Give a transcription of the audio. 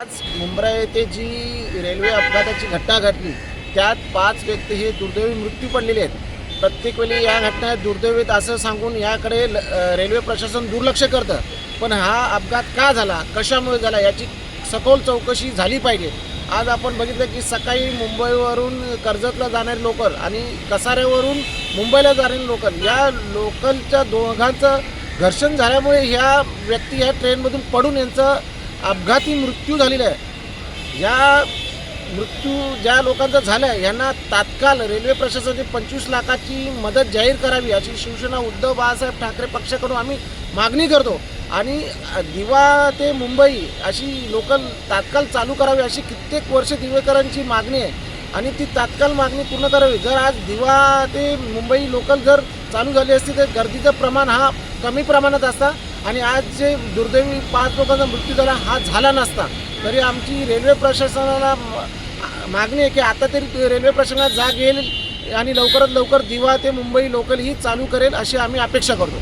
आज मुंब्रा येथे जी रेल्वे अपघाताची घटना घडली त्यात पाच व्यक्ती हे दुर्दैवी मृत्यू पडलेले आहेत. प्रत्येक वेळी या घटना दुर्दैवीत असं सांगून याकडे रेल्वे प्रशासन दुर्लक्ष करतं. पण हा अपघात का झाला कशामुळे झाला याची सखोल चौकशी झाली पाहिजे. आज आपण बघितलं की सकाळी मुंबईवरून कर्जतला जाणारी लोकल आणि कसाऱ्यावरून मुंबईला जाणारी लोकल या लोकलच्या दोघांचं घर्षण झाल्यामुळे ह्या व्यक्ती ह्या ट्रेनमधून पडून यांचं अपघाती मृत्यू झालेला आहे. या मृत्यू ज्या लोकांचा झाला आहे यांना तात्काळ रेल्वे प्रशासनाने पंचवीस लाखाची मदत जाहीर करावी अशी शिवसेना उद्धव बाळासाहेब ठाकरे पक्षाकडून आम्ही मागणी करतो. आणि दिवा ते मुंबई अशी लोकल तात्काळ चालू करावी अशी कित्येक वर्ष दिवेकरांची मागणी आहे. आणि ती तात्काळ मागणी पूर्ण करावी. जर आज दिवा ते मुंबई लोकल जर चालू झाली असती तर गर्दीचं प्रमाण हा कमी प्रमाणात असता. आणि आज जे दुर्दैवी पाच लोकांचा मृत्यू झाला हा झाला नसता. तरी आमची रेल्वे प्रशासनाला मागणी आहे की आता तरी रेल्वे प्रशासनात जाग येईल आणि लवकरात लवकर दिवा ते मुंबई लोकल ही चालू करेल अशी आम्ही अपेक्षा करतो.